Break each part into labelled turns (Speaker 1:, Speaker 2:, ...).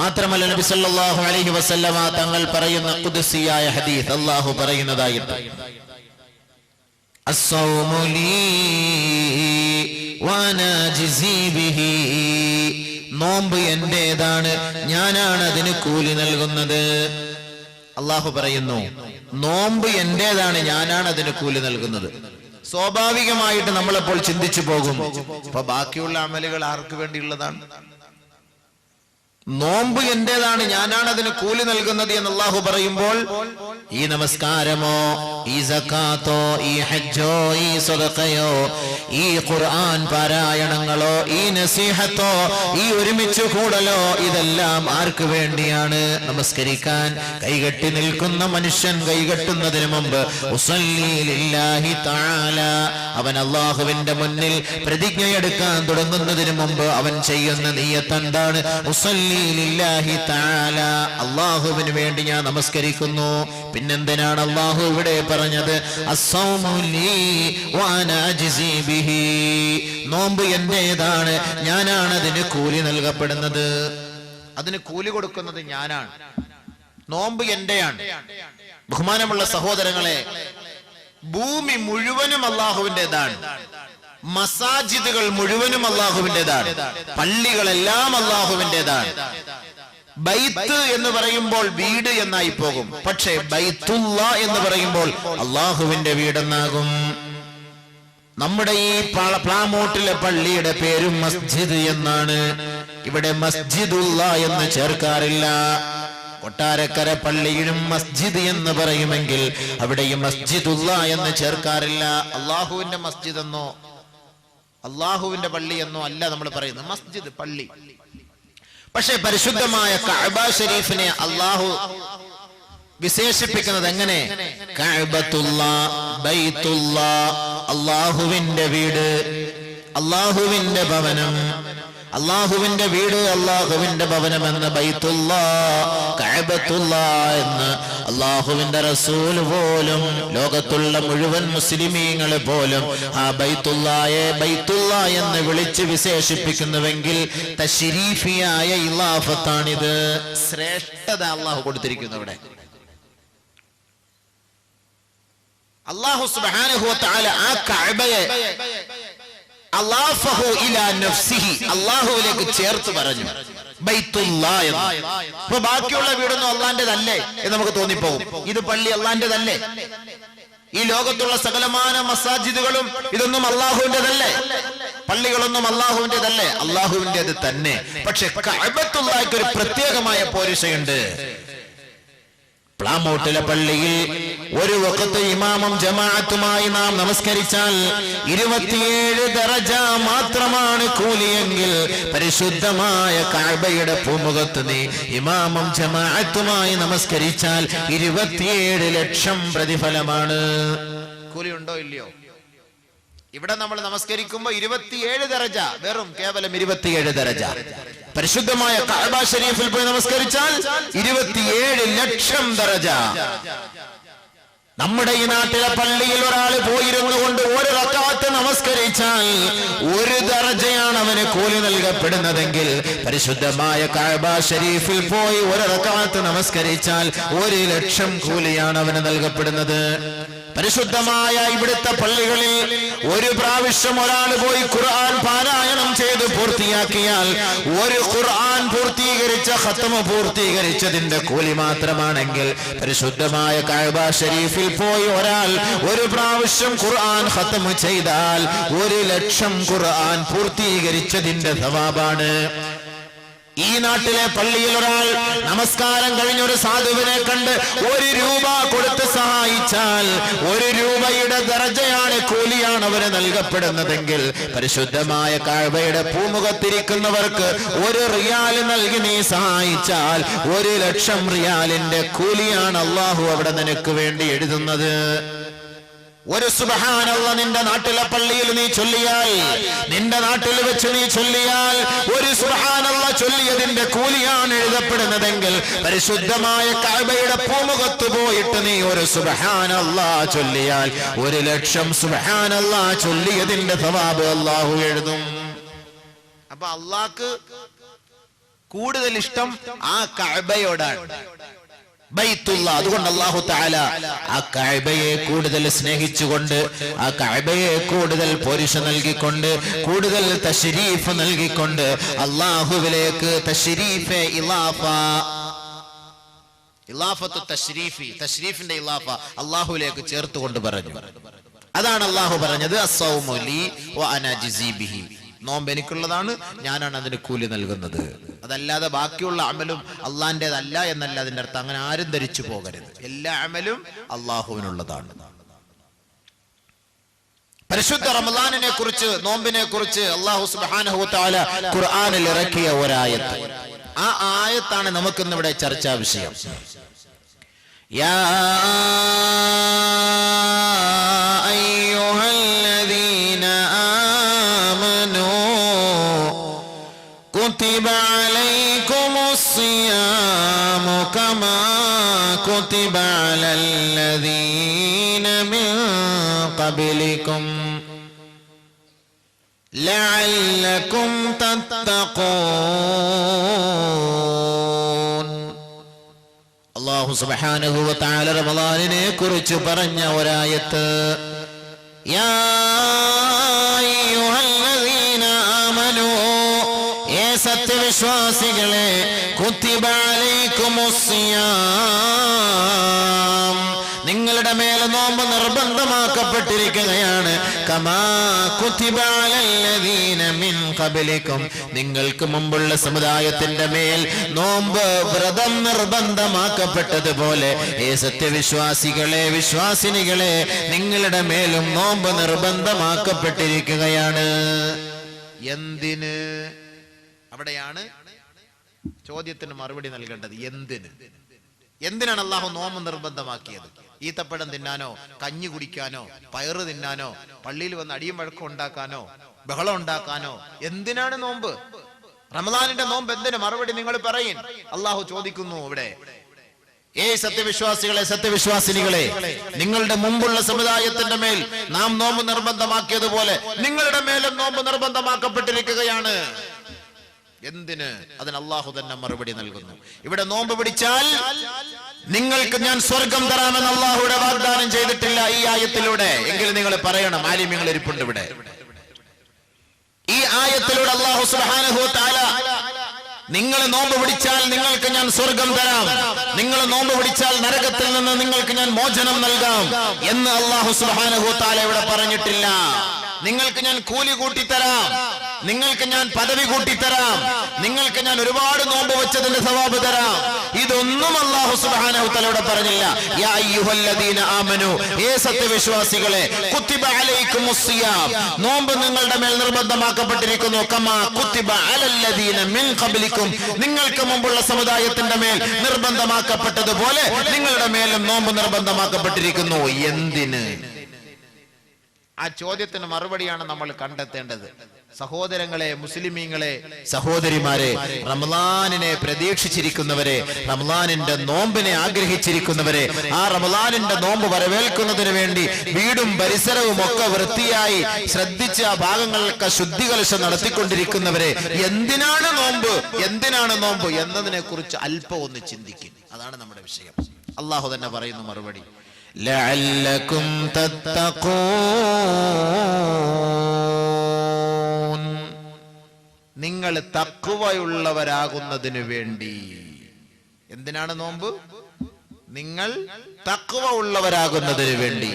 Speaker 1: മാത്രമല്ല നബി സല്ലല്ലാഹു അലൈഹി വസല്ലമ തങ്ങൾ പറയുന്ന ഖുദ്സിയായ ഹദീസ് അല്ലാഹു പറയുന്നതായിട്ട്. അസ്സൗമു ലീ വഅനാ ജിസീ ബിഹി. നോമ്പ് എന്റേതാണ് ഞാനാണ് അതിന് കൂലി നൽകുന്നത്. അള്ളാഹു പറയുന്നു നോമ്പ് എന്റേതാണ് ഞാനാണ് അതിന് കൂലി നൽകുന്നത്. സ്വാഭാവികമായിട്ട് നമ്മളെപ്പോൾ ചിന്തിച്ചു പോകും അപ്പൊ ബാക്കിയുള്ള അമലുകൾ ആർക്ക് വേണ്ടിയുള്ളതാണ്? നോമ്പ് എന്റേതാണ് ഞാനാണ് അതിന് കൂലി നൽകുന്നത് എന്ന് അള്ളാഹു പറയുമ്പോൾ ഈ നമസ്കാരമോ ഈ സക്കാത്തോ ഈ ഹജ്ജോ ഈ സ്വതക്കയോ ഈ ഖുർആൻ പാരായണങ്ങളോ ഈ നസീഹത്തോ ഈ ഒരുമിച്ച് കൂടലോ ഇതെല്ലാം ആർക്ക് വേണ്ടിയാണ് നമസ്കരിക്കാൻ കൈകെട്ടി നിൽക്കുന്ന മനുഷ്യൻ കൈകെട്ടുന്നതിന് മുമ്പ് അവൻ അള്ളാഹുവിന്റെ മുന്നിൽ പ്രതിജ്ഞയെടുക്കാൻ തുടങ്ങുന്നതിന് മുമ്പ് അവൻ ചെയ്യുന്ന നീയത്ത് എന്താണ്? ഉസല്ലി അള്ളാഹുവിന് വേണ്ടി ഞാൻ നമസ്കരിക്കുന്നു. പിന്നെന്തിനാണ് അള്ളാഹു ഇവിടെ പറഞ്ഞത്? നോമ്പ് എന്റേതാണ്. ഞാനാണ് അതിന് കൂലി നൽകപ്പെടുന്നത്. അതിന് കൂലി കൊടുക്കുന്നത് ഞാനാണ്. നോമ്പ് എന്റെയാണ്. ബഹുമാനമുള്ള സഹോദരങ്ങളെ ഭൂമി മുഴുവനും അള്ളാഹുവിന്റെതാണ് മസാജിദുകൾ മുഴുവനും അള്ളാഹുവിന്റെതാണ് പള്ളികളെല്ലാം അള്ളാഹുവിന്റെതാണ് ബൈത്ത് എന്ന് പറയുമ്പോൾ വീട് എന്നായി പോകും. പക്ഷേ ബൈത്തുള്ള എന്ന് പറയുമ്പോൾ അള്ളാഹുവിന്റെ വീടെന്നാകും. നമ്മുടെ ഈ പ്ലാമോട്ടിലെ പള്ളിയുടെ പേരും മസ്ജിദ് എന്നാണ്. ഇവിടെ മസ്ജിദുള്ള എന്ന് ചേർക്കാറില്ല. കൊട്ടാരക്കര പള്ളിയിലും മസ്ജിദ് എന്ന് പറയുമെങ്കിൽ അവിടെയും മസ്ജിദുള്ള എന്ന് ചേർക്കാറില്ല. അള്ളാഹുവിന്റെ മസ്ജിദ് എന്നോ അള്ളാഹുവിന്റെ പള്ളി എന്നോ അല്ല നമ്മൾ പറയുന്നത്. മസ്ജിദ് പള്ളി. പക്ഷെ പരിശുദ്ധമായ കഅബ ഷരീഫിനെ അള്ളാഹു വിശേഷിപ്പിക്കുന്നത് എങ്ങനെ? അള്ളാഹുവിന്റെ വീട് അള്ളാഹുവിന്റെ ഭവനം. അള്ളാഹുവിന്റെ വീട് അള്ളാഹുവിന്റെ ഭവനം എന്ന് എന്ന് അള്ളാഹുവിന്റെ റസൂൽ പോലും ലോകത്തുള്ള മുഴുവൻ മുസ്ലിമീങ്ങൾ പോലും ആ ബൈത്തുള്ളയെ ബൈത്തുള്ള എന്ന് വിളിച്ച് വിശേഷിപ്പിക്കുന്നുവെങ്കിൽ തശരീഫിയായ ഇലാഫത്താണിത്. ശ്രേഷ്ഠത അള്ളാഹു കൊടുത്തിരിക്കുന്നു ഇവിടെ. അള്ളാഹു തആല ആ നഫ്സിഹി അള്ളാഹുവിലേക്ക് ചേർത്ത് പറഞ്ഞു. അപ്പൊ ബാക്കിയുള്ള വീടൊന്നും അള്ളാന്റെതല്ലേ എന്ന് നമുക്ക് തോന്നിപ്പോകും. ഇത് പള്ളി അള്ളാന്റെതല്ലേ ഈ ലോകത്തുള്ള സകലമാന മസാജിദുകളും ഇതൊന്നും അള്ളാഹുവിന്റെതല്ലേ പള്ളികളൊന്നും അള്ളാഹുവിന്റെതല്ലേ അള്ളാഹുവിന്റെത് തന്നെ. പക്ഷെ ഒരു പ്രത്യേകമായ പോരിശയുണ്ട്. പ്ലാമോട്ടിലെ പള്ളിയിൽ ഒരു വക്കത്ത് ഇമാമും ജമാഅത്തുമായി നാം നമസ്കരിച്ചാൽ ഇരുപത്തിയേഴ് ദറജ മാത്രമാണ് കൂലിയെങ്കിൽ പരിശുദ്ധമായ കാഴ്ബയുടെ പൂമുഖത്ത് നീ ഇമാമും ജമാഅത്തുമായി നമസ്കരിച്ചാൽ ഇരുപത്തിയേഴ് ലക്ഷം പ്രതിഫലമാണ്. കൂലിയുണ്ടോ ഇല്ലയോ? ഇവിടെ നമ്മൾ നമസ്കരിക്കുമ്പോ ഇരുപത്തിയേഴ് ദറജ വെറും കേവലം ഇരുപത്തിയേഴ് ദറജ. പരിശുദ്ധമായ കഅബ ഷരീഫിൽ പോയി നമസ്കരിച്ചാൽ ഇരുപത്തിയേഴ് ലക്ഷം ദറജ. നമ്മുടെ ഈ നാട്ടിലെ പള്ളിയിൽ ഒരാൾ പോയിരുന്നു കൊണ്ട് ഒരു റക്കാത്ത് നമസ്കരിച്ചാൽ ഒരു ദർജയാണ് അവന് കൂലി നൽകപ്പെടുന്നതെങ്കിൽ പരിശുദ്ധമായ കഅബ ഷരീഫിൽ പോയി ഒരു റക്കാത്ത് നമസ്കരിച്ചാൽ ഒരു ലക്ഷം കൂലിയാണ് അവന് നൽകപ്പെടുന്നത്. പരിശുദ്ധമായ ഇവിടുത്തെ പള്ളികളിൽ ഒരു പ്രാവശ്യം ഒരാൾ പോയി ഖുർആൻ പാരായണം ചെയ്ത് പൂർത്തിയാക്കിയാൽ ഒരു ഖുർആൻ പൂർത്തീകരിച്ച ഖത്തമ പൂർത്തീകരിച്ചതിന്റെ കൂലി മാത്രമാണെങ്കിൽ പരിശുദ്ധമായ കഅബ ഷരീഫിൽ പോയി ഒരാൾ ഒരു പ്രാവശ്യം ഖുർആൻ ഖത്തമ ചെയ്താൽ ഒരു ലക്ഷം ഖുർആൻ പൂർത്തീകരിച്ചതിന്റെ സവാബാണ്. ഈ നാട്ടിലെ പള്ളിയിൽ ഒരാൾ നമസ്കാരം കഴിഞ്ഞൊരു സാധുവിനെ കണ്ട് ഒരു രൂപ കൊടുത്ത് സഹായിച്ചാൽ ഒരു രൂപയുടെ ദർജയാണ് കൂലിയാണ് അവന് നൽകപ്പെടുന്നതെങ്കിൽ പരിശുദ്ധമായ കാഴ്വയുടെ പൂമുഖത്തിരിക്കുന്നവർക്ക് ഒരു റിയാൽ നൽകി നീ സഹായിച്ചാൽ ഒരു ലക്ഷം റിയാലിന്റെ കൂലിയാണ് അള്ളാഹു അവിടെ നിനക്ക് വേണ്ടി എഴുതുന്നത്. ഒരു സുബഹാനല്ല നിന്റെ നാട്ടിലെ പള്ളിയിൽ നീ ചൊല്ലിയാൽ നിന്റെ നാട്ടിൽ വെച്ച് നീ ചൊല്ലിയാൽ ഒരു സുബഹാനല്ല ചൊല്ലിയതിന്റെ കൂലിയാണ് എഴുതപ്പെടുന്നതെങ്കിൽ പരിശുദ്ധമായ കഅബയുടെ പൂമുഖത്ത് പോയിട്ട് നീ ഒരു സുബഹാനല്ല ചൊല്ലിയാൽ ഒരു ലക്ഷം സുബഹാനല്ല ചൊല്ലിയതിന്റെ സവാബ് അള്ളാഹു എഴുതും. അപ്പൊ അള്ളാക്ക് കൂടുതൽ ഇഷ്ടം ആ കഅബയോടാണ് ബൈത്തുള്ള. അതുകൊണ്ട് അള്ളാഹു താല ആ കഅബയെ കൂടുതൽ സ്നേഹിച്ചുകൊണ്ട് ആ കഅബയെ കൂടുതൽ പോരിഷ നൽകിക്കൊണ്ട് കൂടുതൽ തശ്രീഫ് നൽകിക്കൊണ്ട് അള്ളാഹുവിലേക്ക് അള്ളാഹുലേക്ക് ഇലാഫ. ഇലാഫത്തു തശ്രീഫി തശ്രീഫിന്റെ ഇലാഫ അള്ളാഹുവിലേക്ക് ചേർത്തുകൊണ്ട് പറഞ്ഞു. അതാണ് അള്ളാഹു പറഞ്ഞത് അസ്സൗമു ലീ വ അന ജിസീ ബിഹി. നോമ്പ് എനിക്കുള്ളതാണ് ഞാനാണ് അതിന് കൂലി നൽകുന്നത്. അതല്ലാതെ ബാക്കിയുള്ള അമലും അള്ളാന്റേതല്ല എന്നല്ല അതിന്റെ അർത്ഥം. അങ്ങനെ ആരും ധരിച്ചു പോകരുത്. എല്ലാ അമലും അള്ളാഹുവിനുള്ളതാണ്. പരിശുദ്ധ റമദാനിനെ കുറിച്ച് നോമ്പിനെ കുറിച്ച് അള്ളാഹു ഇറക്കിയ ഒരായത്ത്. ആ ആയത്താണ് നമുക്കിന്ന് ഇവിടെ ചർച്ചാ വിഷയം. യാ كتب عليكم الصيام كما كتب على الذين من قبلكم لعلكم تتقون അള്ളാഹു സുബ്ഹാനഹു വ തആല റമളാനിനെ കുറിച്ച് പറഞ്ഞ ഒരായത്ത് യാ അലൈക്കുമുസ്സിയാം നിങ്ങളുടെ മേലെ നോമ്പ് നിർബന്ധമാക്കപ്പെട്ടിരിക്കുകയാണ്. നിങ്ങൾക്ക് മുമ്പുള്ള സമുദായത്തിന്റെ മേൽ നോമ്പ് വ്രതം നിർബന്ധമാക്കപ്പെട്ടതുപോലെ ഏ സത്യവിശ്വാസികളെ വിശ്വാസിനികളെ നിങ്ങളുടെ മേലും നോമ്പ് നിർബന്ധമാക്കപ്പെട്ടിരിക്കുകയാണ്. എന്തിന്? അവിടെയാണ് ചോദ്യത്തിന് മറുപടി നൽകേണ്ടത്. എന്തിന്? എന്തിനാണ് അള്ളാഹു നോമ്പ് നിർബന്ധമാക്കിയത്? ഈത്തപ്പഴം തിന്നാനോ കഞ്ഞി കുടിക്കാനോ പയറ് തിന്നാനോ പള്ളിയിൽ വന്ന് അടിയും വഴക്കം ഉണ്ടാക്കാനോ ബഹളം ഉണ്ടാക്കാനോ എന്തിനാണ് നോമ്പ്? റമദാനിന്റെ നോമ്പ് എന്തിന് മറുപടി നിങ്ങൾ പറയും? അള്ളാഹു ചോദിക്കുന്നു ഇവിടെ. ഏ സത്യവിശ്വാസികളെ സത്യവിശ്വാസിനികളെ നിങ്ങളുടെ മുമ്പുള്ള സമുദായത്തിന്റെ മേൽ നാം നോമ്പ് നിർബന്ധമാക്കിയതുപോലെ നിങ്ങളുടെ മേലും നോമ്പ് നിർബന്ധമാക്കപ്പെട്ടിരിക്കുകയാണ്. എന്തിന്? അതിന് അള്ളാഹു തന്നെ മറുപടി നൽകുന്നു. ഇവിടെ നോമ്പ് പിടിച്ചാൽ നിങ്ങൾക്ക് ഞാൻ സ്വർഗം തരാമെന്ന് അള്ളാഹുടെ വാഗ്ദാനം ചെയ്തിട്ടില്ല ഈ ആയത്തിലൂടെ. എങ്കിലും നിങ്ങൾ പറയണം ആലിമ്യങ്ങൾ ഇരിപ്പുണ്ട് ഇവിടെ. ഈ ആയത്തിലൂടെ അള്ളാഹു സുബ്ഹാനഹു തആല നിങ്ങൾ നോമ്പ് പിടിച്ചാൽ നിങ്ങൾക്ക് ഞാൻ സ്വർഗം തരാം. നിങ്ങൾ നോമ്പ് പിടിച്ചാൽ നരകത്തിൽ നിന്ന് നിങ്ങൾക്ക് ഞാൻ മോചനം നൽകാം എന്ന് അള്ളാഹു സുബ്ഹാനഹു താല ഇവിടെ പറഞ്ഞിട്ടില്ല. നിങ്ങൾക്ക് ഞാൻ കൂലി കൂട്ടിത്തരാം. നിങ്ങൾക്ക് ഞാൻ പദവി കൂട്ടിത്തരാം. നിങ്ങൾക്ക് ഞാൻ ഒരുപാട് നോമ്പ് വെച്ചതിന്റെ സവാബ് തരാം. ഇതൊന്നും അള്ളാഹു സുബ്ഹാനഹു തആല പറഞ്ഞില്ല. ഏ സത്യവിശ്വാസികളെ അലൈക്കും നോമ്പ് നിങ്ങളുടെ മേൽ നിർബന്ധമാക്കപ്പെട്ടിരിക്കുന്നു. അലല്ലദീന മിൻ നിങ്ങൾക്ക് മുമ്പുള്ള സമുദായത്തിന്റെ മേൽ നിർബന്ധമാക്കപ്പെട്ടതുപോലെ നിങ്ങളുടെ മേലും നോമ്പ് നിർബന്ധമാക്കപ്പെട്ടിരിക്കുന്നു. എന്തിന്? ആ ചോദ്യത്തിന് മറുപടിയാണ് നമ്മൾ കണ്ടെത്തേണ്ടത്. സഹോദരങ്ങളെ മുസ്ലിമീങ്ങളെ സഹോദരിമാരെ റമലാനിനെ പ്രതീക്ഷിച്ചിരിക്കുന്നവരെ റമലാനിന്റെ നോമ്പിനെ ആഗ്രഹിച്ചിരിക്കുന്നവരെ ആ റമലാനിന്റെ നോമ്പ് വരവേൽക്കുന്നതിന് വേണ്ടി വീടും പരിസരവും ഒക്കെ വൃത്തിയായി ശ്രദ്ധിച്ച ആ ഭാഗങ്ങളൊക്കെ ശുദ്ധികലശം നടത്തിക്കൊണ്ടിരിക്കുന്നവരെ എന്തിനാണ് നോമ്പ്? എന്തിനാണ് നോമ്പ്? എന്നതിനെ കുറിച്ച് അല്പം ഒന്ന് ചിന്തിക്കും. അതാണ് നമ്മുടെ വിഷയം. അള്ളാഹു തന്നെ പറയുന്നു മറുപടി. ലഅല്ലക്കും തത്തഖൂൻ നിങ്ങൾ തഖ്വയുള്ളവരാകുന്നതിനു വേണ്ടി. എന്തിനാണ് നോമ്പ്? നിങ്ങൾ തക്കുവ ഉള്ളവരാകുന്നതിന് വേണ്ടി.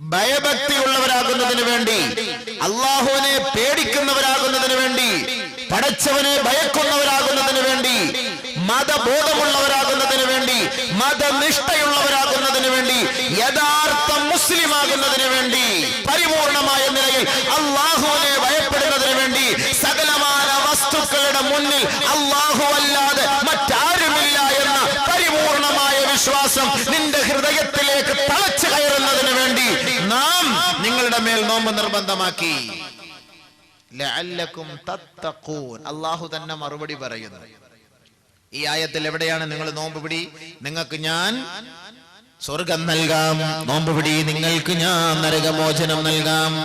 Speaker 1: ഭയഭക്തി ഉള്ളവരാകുന്നതിന് വേണ്ടി. അള്ളാഹുവിനെ പേടിക്കുന്നവരാകുന്നതിന് വേണ്ടി. പടച്ചവനെ ഭയക്കുന്നവരാകുന്നതിന് വേണ്ടി. മതബോധമുള്ളവരാകുന്നതിന് വേണ്ടി. മതനിഷ്ഠയുള്ളവരാകുന്നതിന് വേണ്ടി യഥാർത്ഥ മുസ്ലിമാകുന്നതിന് വേണ്ടി പരിപൂർണമായ നിലയിൽ അള്ളാഹുവിനെ ഭയപ്പെടുന്നതിന് വേണ്ടി സകലമായ വസ്തുക്കളുടെ മുന്നിൽ അള്ളാഹു അല്ലാതെ മറ്റാരുമില്ല എന്ന പരിപൂർണമായ വിശ്വാസം നിന്റെ ഹൃദയത്തിലേക്ക് തളച്ചു കയറുന്നതിന് വേണ്ടി നാം നിങ്ങളുടെ മേൽ നോമ്പ് നിർബന്ധമാക്കി. അള്ളാഹു തന്നെ മറുപടി പറയുന്നു. ഈ ആയത്തിൽ എവിടെയാണ് നിങ്ങൾ നോമ്പ് പിടി? നിങ്ങൾക്ക് ഞാൻ സ്വർഗം നൽകാം. നോമ്പുപിടി നിങ്ങൾക്ക് ഞാൻ നരകമോചനം നൽകാം.